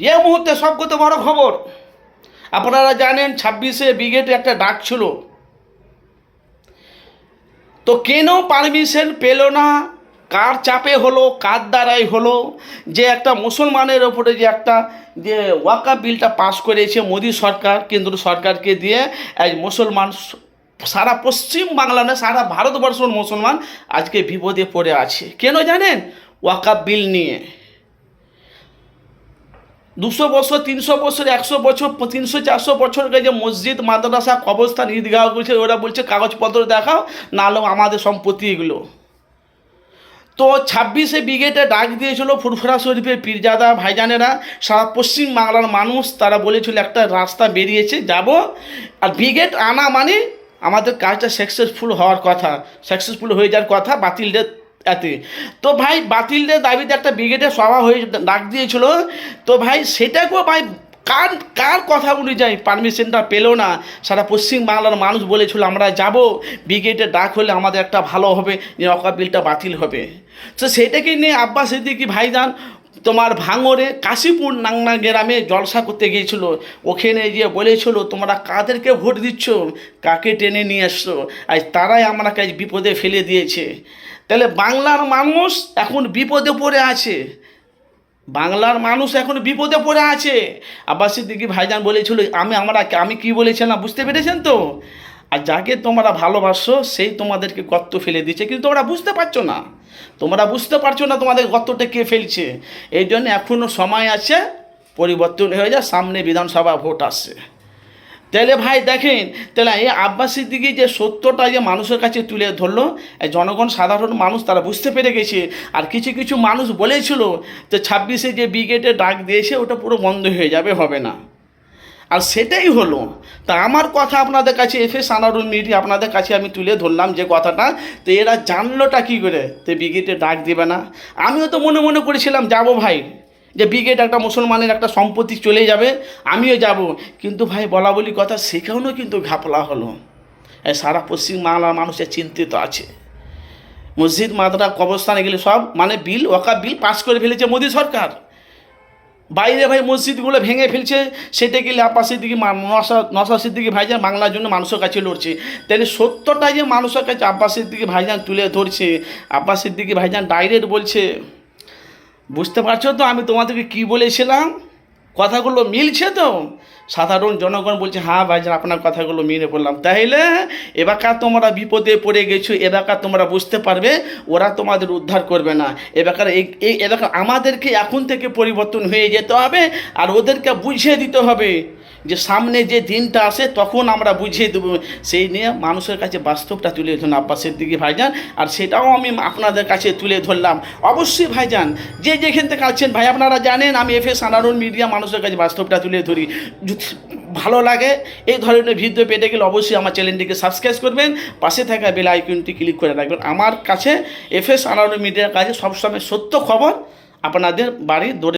এ মুহূর্তে সবকত বড় খবর। আপনারা জানেন ছাব্বিশে ব্রিগেডে একটা ডাক ছিল। তো কেন পারমিশন পেল না? কার চাপে হলো? কার দ্বারাই হলো? যে একটা মুসলমানের ওপরে যে একটা যে ওয়াকা বিলটা পাস করেছে মোদী সরকার, কেন্দ্র সরকারকে দিয়ে আজ মুসলমান সারা পশ্চিম বাংলা না সারা ভারতবর্ষের মুসলমান আজকে বিপদে পড়ে আছে। কেন জানেন? ওয়াকা বিল নিয়ে। দুশো বছর, তিনশো বছর, একশো বছর, তিনশো, চারশো বছর আগে যে মসজিদ, মাদ্রাসা, কবরস্থান, ঈদগাহ করছে ওরা বলছে, কাগজপত্র দেখাও নাহলে আমাদের সম্পত্তি এগুলো। তো ছাব্বিশে ব্রিগেডে ডাক দিয়েছিল ফুরফুরা শরীফের পীরজাদা ভাইজানেরা, সারা পশ্চিম বাংলার মানুষ, তারা বলেছিল, একটা রাস্তা বেরিয়েছে, যাব। আর ব্রিগেড আনা মানে আমাদের কাজটা সাকসেসফুল হওয়ার কথা সাকসেসফুল হয়ে যাওয়ার কথা, বাতিলদের এতে। তো ভাই বাতিলদের দাবিতে একটা ব্রিগেডের সভা হয়ে ডাক দিয়েছিল। তো ভাই সেটাকেও ভাই কার কার কথা অনুযায়ী পারমিশনটা পেল না? সারা পশ্চিম বাংলার মানুষ বলেছিল, আমরা যাব। ব্রিগেডে ডাক হলে আমাদের একটা ভালো হবে যে অকাবিলটা বাতিল হবে। তো সেটাকে নিয়ে আব্বাস সিদ্দিকি ভাইজান তোমার ভাঙরে কাশীপুর নাংনা গ্রামে জলসা করতে গিয়েছিল। ওখানে গিয়ে বলেছিল, তোমরা কাদেরকে ভোট দিচ্ছ? কাকে টেনে নিয়ে আসছো? আজ তারাই আমাকে আজ বিপদে ফেলে দিয়েছে। তাহলে বাংলার মানুষ এখন বিপদে পড়ে আছে। বাংলার মানুষ এখন বিপদে পড়ে আছে। আব্বাস সিদ্দিকি ভাইজান বলেছিল, আমি আমরা, আমি কি বলেছিলাম বুঝতে পেরেছেন তো? আর যাকে তোমরা ভালোবাসো, সেই তোমাদেরকে গর্ত ফেলে দিচ্ছে। কিন্তু তোমরা বুঝতে পারছ না। তোমরা বুঝতে পারছ না তোমাদের গর্তটা কে ফেলছে। এই জন্য এখনও সময় আছে, পরিবর্তন হয়ে যায় সামনে বিধানসভা ভোট আসছে। তাহলে ভাই দেখেন, তাহলে এই আব্বাস দিকে যে সত্যটা যে মানুষের কাছে তুলে ধরলো, এই জনগণ, সাধারণ মানুষ তারা বুঝতে পেরে গেছে। আর কিছু কিছু মানুষ বলেছিল যে ছাব্বিশে যে ব্রিগেডে ডাক দিয়েছে, ওটা পুরো বন্ধ হয়ে যাবে, হবে না। আর সেটাই হলো, তা আমার কথা আপনাদের কাছে এফে সানারুল মিডিয়া আপনাদের কাছে আমি তুলে ধরলাম যে কথাটা, তো এরা জানলোটা কী করে? তো ব্রিগেডে ডাক দেবে না। আমিও তো মনে মনে করেছিলাম, যাব ভাই। যে ব্রিগেড একটা মুসলমানের একটা সম্পত্তি চলে যাবে, আমিও যাব। কিন্তু ভাই বলা বলি কথা, সেখানেও কিন্তু ঘাপলা হলো। সারা পশ্চিম বাংলার মানুষের চিন্তিত আছে। মসজিদ মাদ্রা কবরস্থানে গেলে সব মানে বিল ওকা বিল পাস করে ফেলেছে মোদী সরকার। বাইরে ভাই মসজিদগুলো ভেঙে ফেলছে, সেটা গেলে আপা দিকে নশা দিকে ভাইজান বাংলার জন্য মানুষের কাছে লড়ছে? তাহলে সত্যটা যে মানুষের কাছে আব্বাসের দিকে ভাইজান তুলে ধরছে আব্বাসের দিকে ভাইজান ডাইরেক্ট বলছে, বুঝতে পারছ তো আমি তোমাদেরকে কি বলেছিলাম? কথাগুলো মিলছে তো? সাধারণ জনগণ বলছে হ্যাঁ ভাইজান আপনার কথাগুলো মিলে বললাম তাহলে এবারকার তোমরা বিপদে পড়ে গেছো, এবারকার তোমরা বুঝতে পারবে, ওরা তোমাদের উদ্ধার করবে না। এবারকার এই এই এলাকা আমাদেরকে এখন থেকে পরিবর্তন হয়ে যেতে হবে, আর ওদেরকে বুঝিয়ে দিতে হবে। যে সামনে যে দিনটা আসে, তখন আমরা বুঝিয়ে দেবো। সেই নিয়ে মানুষের কাছে বাস্তবটা তুলে ধরুন আব্বাসের দিকে ভাইজান। আর সেটাও আমি আপনাদের কাছে তুলে ধরলাম। অবশ্যই ভাইজান, যে যেখান থেকে আছেন, ভাই আপনারা জানেন, আমি এফ এস আনারুল মিডিয়া মানুষের কাছে বাস্তবটা তুলে ধরি। ভালো লাগে, এই ধরনের ভিডিও পেতে গেলে অবশ্যই আমার চ্যানেলটিকে সাবস্ক্রাইব করবেন। পাশে থাকা বেল আইকনটি ক্লিক করে রাখবেন। আমার কাছে এফ এস আনারুল মিডিয়ার কাছে সবসময় সত্য খবর আপনাদের বাড়ির দৌড়ে